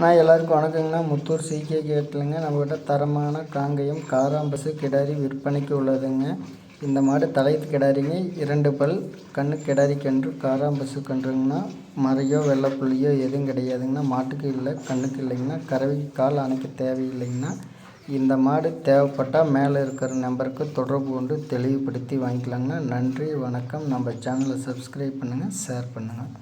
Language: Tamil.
நான் எல்லாருக்கும் வணக்கங்கண்ணா. முத்தூர் சிகே கேட்டலைங்க நம்மக்கிட்ட தரமான காங்கயம் காராம்பசு கிடாரி விற்பனைக்கு உள்ளதுங்க. இந்த மாடு தலைத்து கிடாரிங்க. இரண்டு பல் கண்ணு கிடாரி கன்று காராம்பசு கன்றுங்கண்ணா. மறையோ வெள்ளைப்புள்ளியோ எதுவும் கிடையாதுங்கண்ணா. மாட்டுக்கு இல்லை கண்ணுக்கு இல்லைங்கண்ணா. கறவைக்கு கால் அணைக்க தேவையில்லைங்கண்ணா. இந்த மாடு தேவைப்பட்டால் மேலே இருக்கிற நம்பருக்கு தொடர்பு கொண்டு தெளிவுபடுத்தி வாங்கிக்கலாங்கண்ணா. நன்றி வணக்கம். நம்ம சேனலை சப்ஸ்கிரைப் பண்ணுங்கள் ஷேர் பண்ணுங்கள்